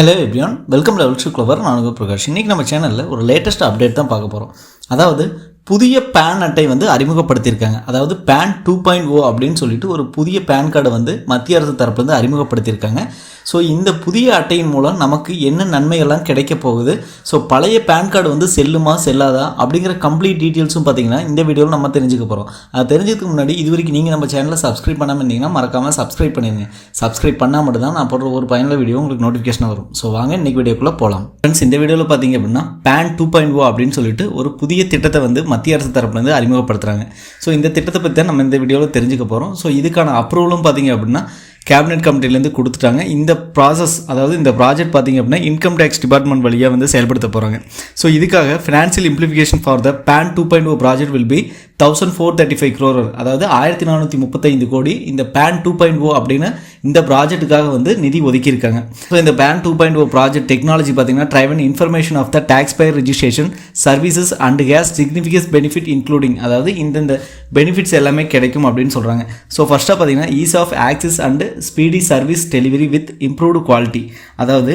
Hello everyone welcome level to clever நான் உங்கள் பிரகாஷ். இன்றைக்கி நம்ம சேனலில் ஒரு லேட்டஸ்ட் அப்டேட் தான் பார்க்க போகிறோம் அதாவது புதிய பேன் அட்டை வந்து அறிமுகப்படுத்தியிருக்காங்க. அதாவது பேன் டூ பாயிண்ட் ஓ அப்படின்னு சொல்லிட்டு ஒரு புதிய பேன் கார்டை வந்து மத்திய அரசு தரப்புலேருந்து அறிமுகப்படுத்தியிருக்காங்க. ஸோ இந்த புதிய அட்டையின் மூலம் நமக்கு என்ன நன்மைகள்லாம் கிடைக்க போகுது? ஸோ பழைய பேன் கார்டு வந்து செல்லுமா செல்லாதா? அப்படிங்கிற கம்ப்ளீட் டீட்டெயில்ஸும் பார்த்தீங்கன்னா இந்த வீடியோவில் நம்ம தெரிஞ்சுக்க போகிறோம் அது தெரிஞ்சதுக்கு முன்னாடி இது வரைக்கும் நீங்கள் நம்ம சேனலை சப்ஸ்கிரைப் பண்ணாமல் இருந்தீங்கன்னா மறக்காமல் சப்ஸ்கிரைப் பண்ணிடுங்க சப்ஸ்கிரைப் பண்ணால் மட்டும் தான் நான் போடுற ஒரு பயனுள்ள வீடியோ உங்களுக்கு நோட்டிஃபிகேஷன் வரும். ஸோ வாங்க இன்னைக்கு வீடியோக்குள்ளே போகலாம் ஃப்ரெண்ட்ஸ் இந்த வீடியோவில் பார்த்தீங்க அப்படின்னா பேன் டூ பாயிண்ட் ஓ அப்படின்னு சொல்லிட்டு ஒரு புதிய திட்டத்தை வந்து மத்திய அரசு தரப்புலேருந்து அறிமுகப்படுத்துகிறாங்க ஸோ இந்த திட்டத்தை பற்றி தான் நம்ம இந்த வீடியோவில் தெரிஞ்சுக்க போகிறோம் ஸோ இதுக்கான அப்ரூவலும் பார்த்தீங்க அப்படின்னா கேபினெட் கமிட்டிலேருந்து கொடுத்துட்டாங்க. இந்த ப்ராசஸ் அதாவது இந்த ப்ராஜெக்ட் பார்த்தீங்க அப்படின்னா இன்கம் டேக்ஸ் டிபார்ட்மெண்ட் வழியாக வந்து செயல்படுத்த போகிறாங்க ஸோ இதுக்காக financial implication for the PAN two point O project will be thousand four thirty five crore அதாவது ஆயிரத்தி நானூற்றி முப்பத்தைந்து கோடி இந்த பேன் டூ பாயிண்ட் ஓ அப்படின்னு இந்த ப்ராஜெக்ட்டுக்காக வந்து நிதி ஒதுக்கியிருக்காங்க. ஸோ இந்த PAN two point O project technology பார்த்தீங்கன்னா driven information of the tax payer registration services and case significance benefit including அதாவது இந்தந்த பெனிஃபிட்ஸ் எல்லாமே கிடைக்கும் அப்படின்னு சொல்கிறாங்க ஸோ ஃபஸ்ட்டாக பார்த்தீங்கன்னா ease of access and speedy service delivery with improved quality அதாவது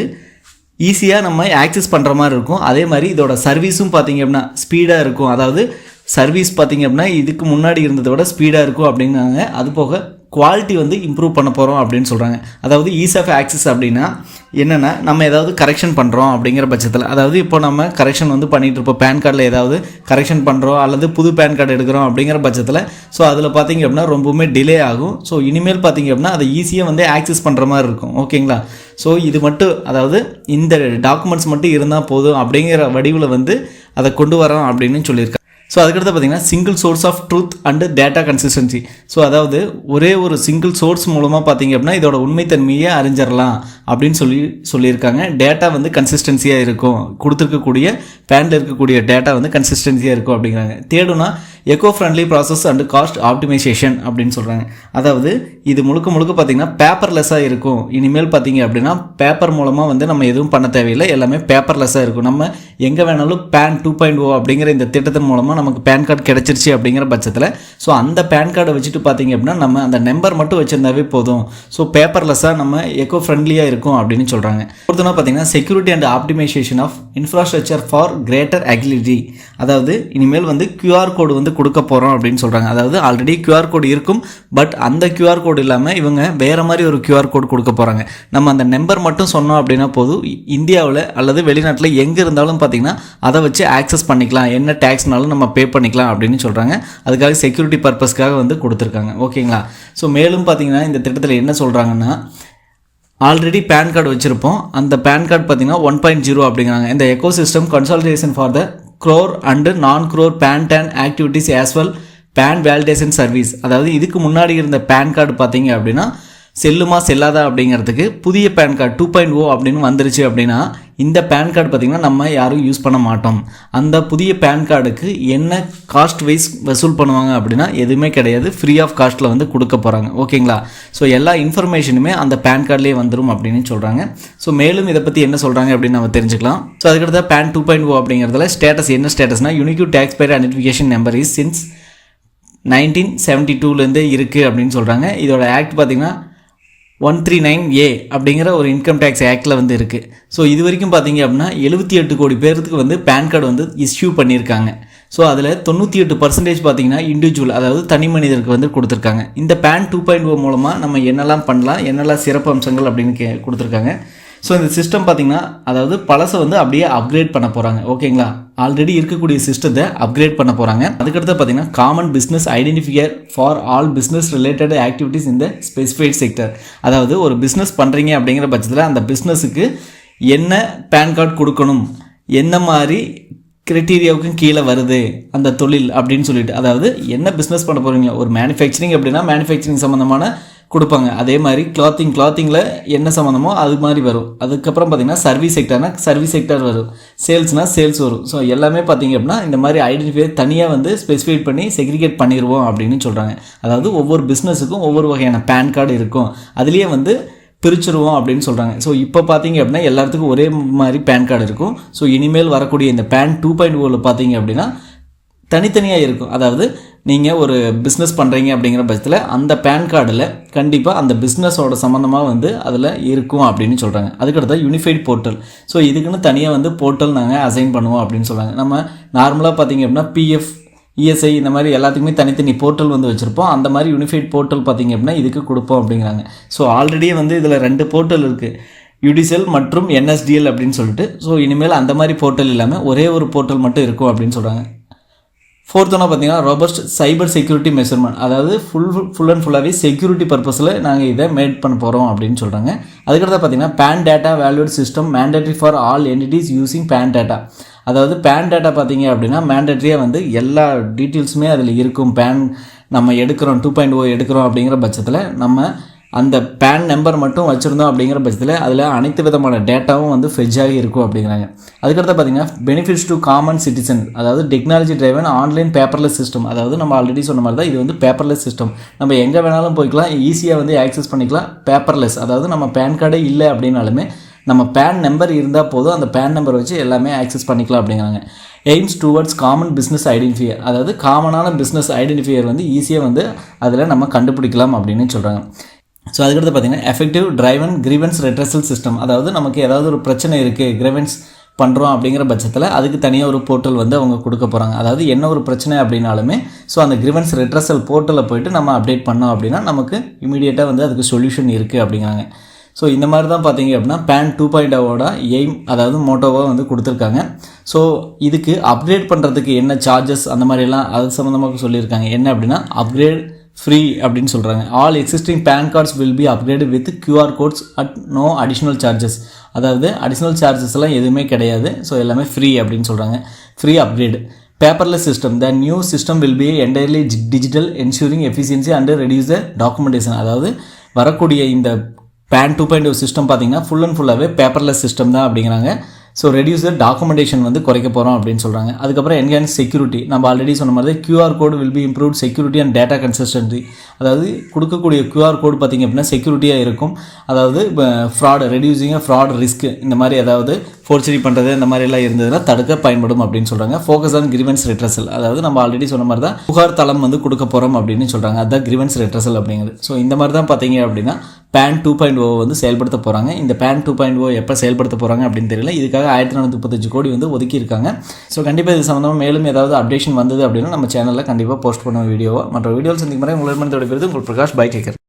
ஈஸியாக நம்ம ஆக்சஸ் பண்ணுற மாதிரி இருக்கும். அதே மாதிரி இதோட சர்வீஸும் பார்த்தீங்க அப்படின்னா ஸ்பீடாக இருக்கும். அதாவது சர்வீஸ் பார்த்தீங்க அப்படின்னா இதுக்கு முன்னாடி இருந்ததை விட ஸ்பீடாக இருக்கும் அப்படிங்கிறாங்க அது போக குவாலிட்டி வந்து இம்ப்ரூவ் பண்ண போகிறோம் அப்படின்னு சொல்கிறாங்க அதாவது ஈஸ் ஆஃப் ஆக்சஸ் அப்படின்னா என்னென்னா நம்ம ஏதாவது கரெக்ஷன் பண்ணுறோம் அப்படிங்கிற பட்சத்தில் அதாவது இப்போ நம்ம கரெக்ஷன் வந்து பண்ணிகிட்டு இருப்போம். பேன் கார்டில் ஏதாவது கரெக்ஷன் பண்ணுறோம் அல்லது புது பேன் கார்டு எடுக்கிறோம் அப்படிங்கிற பட்சத்தில் ஸோ அதில் பார்த்திங்க அப்படின்னா ரொம்பவுமே டிலே ஆகும். ஸோ இனிமேல் பார்த்தீங்க அப்படின்னா அதை ஈஸியாக வந்து ஆக்சஸ் பண்ணுற மாதிரி இருக்கும். ஓகேங்களா ஸோ இது மட்டும் அதாவது இந்த டாக்குமெண்ட்ஸ் மட்டும் இருந்தால் போதும் அப்படிங்கிற வடிவில் வந்து அதை கொண்டு வரோம் அப்படின்னு சொல்லியிருக்காங்க. ஸோ அதுக்கடுத்து பார்த்தீங்கன்னா single source of truth and data consistency so அதாவது ஒரே ஒரு சிங்கிள் சோர்ஸ் மூலமாக பார்த்தீங்க அப்படின்னா இதோட உண்மைத்தன்மையை அறிஞ்சிடலாம் அப்படின்னு சொல்லி சொல்லியிருக்காங்க. டேட்டா வந்து கன்சிஸ்டன்சியாக இருக்கும். கொடுத்துருக்கக்கூடிய பேனில் இருக்கக்கூடிய டேட்டா வந்து கன்சிஸ்டன்சியாக இருக்கும் அப்படிங்கிறாங்க. தேடுனா eco friendly process and cost optimisation அப்படின்னு சொல்கிறாங்க அதாவது இது முழுக்க முழுக்க பார்த்தீங்கன்னா பேப்பர்லெஸ்ஸாக இருக்கும். இனிமேல் பார்த்தீங்க அப்படின்னா பேப்பர் மூலமாக வந்து நம்ம எதுவும் பண்ண தேவையில்லை. எல்லாமே பேப்பர்லெஸ்ஸாக இருக்கும். நம்ம எங்கே வேணாலும் பேன் டூ பாயிண்ட் ஓ அப்படிங்கிற இந்த திட்டத்தின் மூலமாக நமக்கு பேன் கார்டு கிடச்சிருச்சு அப்படிங்கிற பட்சத்தில் ஸோ அந்த பேன் கார்டை வச்சுட்டு பார்த்தீங்க அப்படின்னா நம்ம அந்த நம்பர் மட்டும் வச்சிருந்தாவே போதும். ஸோ பேப்பர்லெஸ்ஸாக நம்ம எக்கோ ஃப்ரெண்ட்லியாக இருக்கும் அப்படின்னு சொல்கிறாங்க ஒருத்தனா பார்த்தீங்கன்னா security and optimisation of infrastructure for greater agility அதாவது இனிமேல் வந்து கியூஆர் கோடு வந்து கொடுக்க போகிறோம் அப்படின்னு சொல்கிறாங்க அதாவது ஆல்ரெடி கியூஆர் கோடு இருக்கும் பட் அந்த கியூஆர் கோடு இல்லாமல் இவங்க வேறு மாதிரி ஒரு கியூஆர் கோடு கொடுக்க போகிறாங்க நம்ம அந்த நம்பர் மட்டும் சொன்னோம் அப்படின்னா போதும். இந்தியாவில் அல்லது வெளிநாட்டில் எங்கே இருந்தாலும் பார்த்தீங்கன்னா அதை வச்சு ஆக்சஸ் பண்ணிக்கலாம். என்ன டேக்ஸ்னாலும் நம்ம பே பண்ணிக்கலாம் அப்படின்னு சொல்கிறாங்க அதுக்காக செக்யூரிட்டி பர்பஸ்க்காக வந்து கொடுத்துருக்காங்க. ஓகேங்களா? ஸோ மேலும் பார்த்தீங்கன்னா இந்த திட்டத்தில் என்ன சொல்கிறாங்கன்னா ஆல்ரெடி பேன் கார்டு வச்சுருப்போம். அந்த பேன் கார்டு பார்த்தீங்கன்னா ஒன் பாயிண்ட் ஜீரோ அப்படிங்கிறாங்க. இந்த ecosystem consultation for the core and non core PAN TAN activities as well PAN validation service அதாவது இதுக்கு முன்னாடி இருந்த பேன் கார்டு பார்த்தீங்க அப்படின்னா செல்லுமா செல்லாதா அப்படிங்கிறதுக்கு புதிய PAN card two point O அப்படின்னு வந்துருச்சு அப்படின்னா இந்த பேன் கார்டு பார்த்திங்கன்னா நம்ம யாரும் யூஸ் பண்ண மாட்டோம். அந்த புதிய பேன் கார்டுக்கு என்ன காஸ்ட் வைஸ் வசூல் பண்ணுவாங்க அப்படின்னா எதுவுமே கிடையாது. ஃப்ரீ ஆஃப் காஸ்ட்டில் வந்து கொடுக்க போகிறாங்க ஓகேங்களா ஸோ எல்லா இன்ஃபர்மேஷனுமே அந்த பேன் கார்டிலே வந்துடும் அப்படின்னு சொல்கிறாங்க ஸோ மேலும் இதை பற்றி என்ன சொல்கிறாங்க அப்படின்னு நம்ம தெரிஞ்சுக்கலாம். ஸோ அதுக்கடுத்த பேன் டூ பாயிண்ட் ஓ oh அப்படிங்கிறதுல ஸ்டேட்டஸ் என்ன ஸ்டேட்டஸ்னா unique tax payer identification number is since nineteen seventy டூலேருந்து இருக்குது அப்படின்னு சொல்கிறாங்க இதோட ஆக்ட் பார்த்திங்கன்னா ஒன் த்ரீ நைன் ஏ அப்படிங்கிற ஒரு இன்கம் டேக்ஸ் ஆக்டில் வந்து இருக்குது ஸோ இது வரைக்கும் பார்த்தீங்க அப்படின்னா எழுபத்தி எட்டு கோடி பேருக்கு வந்து பேன் கார்டு வந்து இஷ்யூ பண்ணியிருக்காங்க ஸோ அதில் தொண்ணூற்றி எட்டு பர்சன்டேஜ் பார்த்தீங்கன்னா இண்டிவிஜுவல் அதாவது தனி மனிதருக்கு வந்து கொடுத்துருக்காங்க. இந்த பேன் டூ பாயிண்ட் ஓ மூலமாக நம்ம என்னெல்லாம் பண்ணலாம் என்னெல்லாம் சிறப்பு அம்சங்கள் அப்படின்னு கே கொடுத்துருக்காங்க. ஸோ இந்த சிஸ்டம் பார்த்தீங்கன்னா அதாவது பழசை வந்து அப்படியே அப்கிரேட் பண்ண போகிறாங்க ஓகேங்களா? ஆல்ரெடி இருக்கக்கூடிய சிஸ்டத்தை அப்கிரேட் பண்ண போகிறாங்க அதுக்கடுத்து பார்த்தீங்கன்னா common business identifier for all business related activities இந்த ஸ்பெசிஃபைட் செக்டர் அதாவது ஒரு பிஸ்னஸ் பண்ணுறீங்க அப்படிங்கிற பட்சத்தில் அந்த பிஸ்னஸுக்கு என்ன பேன் கார்டு கொடுக்கணும்? என்ன மாதிரி கிரைட்டீரியாவுக்கும் கீழே வருது அந்த தொழில் அப்படின்னு சொல்லிட்டு. அதாவது என்ன பிஸ்னஸ் பண்ண போகிறீங்க ஒரு மேனுஃபேக்சரிங் அப்படின்னா மேனுஃபேக்சரிங் சம்மந்தமான கொடுப்பாங்க. அதே மாதிரி கிளாத்திங் கிளாத்திங்கில் என்ன சம்மந்தமோ அது மாதிரி வரும். அதுக்கப்புறம் பார்த்திங்கன்னா சர்வீஸ் செக்டர்னா சர்வீஸ் செக்டர் வரும். சேல்ஸ்னால் சேல்ஸ் வரும். ஸோ எல்லாமே பார்த்தீங்க அப்படின்னா இந்த மாதிரி ஐடென்டிஃபை தனியாக வந்து ஸ்பெசிஃபைட் பண்ணி செக்ரிகேட் பண்ணிடுவோம் அப்படின்னு சொல்கிறாங்க அதாவது ஒவ்வொரு பிஸ்னஸுக்கும் ஒவ்வொரு வகையான பேன் கார்டு இருக்கும். அதுலேயே வந்து பிரிச்சிருவோம் அப்படின்னு சொல்கிறாங்க ஸோ இப்போ பார்த்தீங்க அப்படின்னா எல்லாத்துக்கும் ஒரே மாதிரி பேன் கார்டு இருக்கும். ஸோ இனிமேல் வரக்கூடிய இந்த பேன் டூ பாயிண்ட் ஓவில் பார்த்தீங்க அப்படின்னா தனித்தனியாக இருக்கும். அதாவது நீங்கள் ஒரு பிஸ்னஸ் பண்ணுறீங்க அப்படிங்கிற பட்சத்தில் அந்த பேன் கார்டில் கண்டிப்பாக அந்த பிஸ்னஸோட சம்மந்தமாக வந்து அதில் இருக்கும் அப்படின்னு சொல்கிறாங்க அதுக்கடுத்து யூனிஃபைட் போர்ட்டல் ஸோ இதுக்குன்னு தனியாக வந்து போர்ட்டல் நாங்கள் அசைன் பண்ணுவோம் அப்படின்னு சொல்கிறாங்க நம்ம நார்மலாக பார்த்தீங்க அப்படின்னா பிஎஃப் இஎஸ்ஐ இந்த மாதிரி எல்லாத்துக்குமே தனித்தனி போர்ட்டல் வந்து வச்சுருப்போம். அந்த மாதிரி யூனிஃபைட் போர்ட்டல் பார்த்தீங்க அப்படின்னா இதுக்கு கொடுப்போம் அப்படிங்கிறாங்க. ஸோ ஆல்ரெடியே வந்து இதில் ரெண்டு போர்ட்டல் இருக்குது யுடிசெல் மற்றும் என்எஸ்டிஎல் அப்படின்னு சொல்லிட்டு. ஸோ இனிமேல் அந்த மாதிரி போர்ட்டல் இல்லாமல் ஒரே ஒரு போர்ட்டல் மட்டும் இருக்கும் அப்படின்னு சொல்கிறாங்க ஃபோர்த் பார்த்தீங்கன்னா ரோபஸ்ட் சைபர் செக்யூரிட்டி மெஷர்மெண்ட் அதாவது ஃபுல் ஃபுல் அண்ட் ஃபுல்லாகவே செக்யூரிட்டி பர்பஸில் நாங்கள் இதை மேட் பண்ண போகிறோம் அப்படின்னு சொல்கிறாங்க அதுக்கடுத்து பார்த்தீங்கன்னா PAN data vault system mandatory for all entities using PAN data அதாவது பேன் டேட்டா பார்த்தீங்க அப்படின்னா மேண்டேட்ரியாக வந்து எல்லா டீட்டெயில்ஸுமே அதில் இருக்கும். பேன் நம்ம எடுக்கிறோம் டூ பாயிண்ட் ஓ எடுக்கிறோம் அப்படிங்கிற பட்சத்தில் நம்ம அந்த பேன் நம்பர் மட்டும் வச்சுருந்தோம் அப்படிங்கிற பட்சத்தில் அதில் அனைத்து விதமான டேட்டாவும் வந்து ஃபெஜ் ஆகி இருக்கும் அப்படிங்கிறாங்க. அதுக்கடுத்து பார்த்தீங்கன்னா பெனிஃபிட்ஸ் டு காமன் சிட்டிசன் அதாவது technology driven online paperless system அதாவது நம்ம ஆல்ரெடி சொன்ன மாதிரி தான் இது வந்து பேப்பர்லெஸ் சிஸ்டம் நம்ம எங்கே வேணாலும் போய்க்கலாம் ஈஸியாக வந்து ஆக்சஸ் பண்ணிக்கலாம் பேப்பர்லெஸ் அதாவது நம்ம பேன் கார்டே இல்லை அப்படின்னாலுமே நம்ம பேன் நம்பர் இருந்தால் போதும் அந்த பேன் நம்பர் வச்சு எல்லாமே ஆக்சஸ் பண்ணிக்கலாம் அப்படிங்கிறாங்க. Aims towards common business identifier அதாவது காமனான பிஸ்னஸ் ஐடென்டிஃபையர் வந்து ஈஸியாக வந்து அதில் நம்ம கண்டுபிடிக்கலாம் அப்படின்னு சொல்கிறாங்க ஸோ அதுக்கடுத்து பார்த்தீங்கன்னா effective driven grievance redressal system அதாவது நமக்கு ஏதாவது ஒரு பிரச்சனை இருக்குது கிரீவன்ஸ் பண்ணுறோம் அப்படிங்கிற பட்சத்தில் அதுக்கு தனியாக ஒரு போர்ட்டல் வந்து அவங்க கொடுக்க போகிறாங்க அதாவது என்ன ஒரு பிரச்சனை அப்படின்னாலுமே ஸோ அந்த கிரிவன்ஸ் ரெட்ரஸல் போர்ட்டலில் போயிட்டு நம்ம அப்டேட் பண்ணோம் அப்படின்னா நமக்கு இமீடியட்டாக வந்து அதுக்கு சொல்யூஷன் இருக்குது அப்படிங்கிறாங்க. ஸோ இந்த மாதிரி தான் பார்த்தீங்க அப்படின்னா பேன் டூ பாயிண்ட் ஓட எய்ம் அதாவது மோட்டோவாக வந்து கொடுத்துருக்காங்க. ஸோ இதுக்கு அப்கிரேட் பண்ணுறதுக்கு என்ன சார்ஜஸ் அந்த மாதிரிலாம் அது சம்மந்தமாக சொல்லியிருக்காங்க. என்ன அப்படின்னா அப்கிரேட் ஃப்ரீ அப்படின்னு சொல்கிறாங்க all existing PAN cards will be upgrade with QR codes at no additional charges அதாவது அடிஷ்னல் சார்ஜஸ் எல்லாம் எதுவுமே கிடையாது. ஸோ எல்லாமே ஃப்ரீ அப்படின்னு சொல்கிறாங்க free upgrade paperless system the new system will be entirely digital ensuring efficiency and reduce the documentation அதாவது வரக்கூடிய இந்த பேன் டூ பாயிண்ட் சிஸ்டம் பார்த்தீங்கன்னா ஃபுல் அண்ட் ஃபுல்லாகவே பேப்பர்லெஸ் சிஸ்டம் தான் அப்படிங்கிறாங்க. ஸோ ரெடியூஸ் டாக்குமெண்டேஷன் வந்து குறைக்க போகிறோம் அப்படின்னு சொல்கிறாங்க அதுக்கப்புறம் என்ஹான்ஸ் செக்யூரிட்டி நம்ம ஆல்ரெடி சொன்ன மாதிரி QR code will be improve security and data consistency அதாவது கொடுக்கக்கூடிய கியூஆர் கோடு பார்த்திங்க அப்படின்னா செக்யூரிட்டியாக இருக்கும். அதாவது ஃப்ராட் ரெடியூசிங் ஃப்ராட் ரிஸ்க் இந்த மாதிரி அதாவது ஃபோர்ச்சரி பண்ணுறது இந்த மாதிரிலாம் இருந்ததுன்னா தடுக்க பயன்படும் அப்படின்னு சொல்கிறாங்க ஃபோக்கஸ் ஆன் கிரிவன்ஸ் ரெட்ரஸல் அதாவது நம்ம ஆல்ரெடி சொன்ன மாதிரி தான் புகார் தளம் வந்து கொடுக்க போகிறோம் அப்படின்னு சொல்கிறாங்க அதுதான் கிரிவன்ஸ் ரெட்ரஸல் அப்படிங்கிறது. ஸோ இந்த மாதிரி தான் பார்த்தீங்க அப்படின்னா பேன் டூ பாயிண்ட் ஓ வந்து செயல்படுத்த போகிறாங்க இந்த பேன் டூ பாயிண்ட் ஓ oh எப்போ செயல்படுத்த போகிறாங்க அப்படின்னு தெரியல. இதுக்காக ஆயிரத்தி நானூற்றி முப்பத்தஞ்சு கோடி வந்து ஒதுக்கியிருக்காங்க. ஸோ கண்டிப்பாக இது சம்மந்தமாக மேலும் ஏதாவது அப்டேஷன் வந்தது அப்படின்னா நம்ம சேனலில் கண்டிப்பாக போஸ்ட் பண்ணுவோம் வீடியோவை. மற்ற வீடியோவில் சந்திக்கும் முறை உங்களிடமிருந்து விடைபெறுது உங்கள் பிரகாஷ் பைக் கேட்குறேன்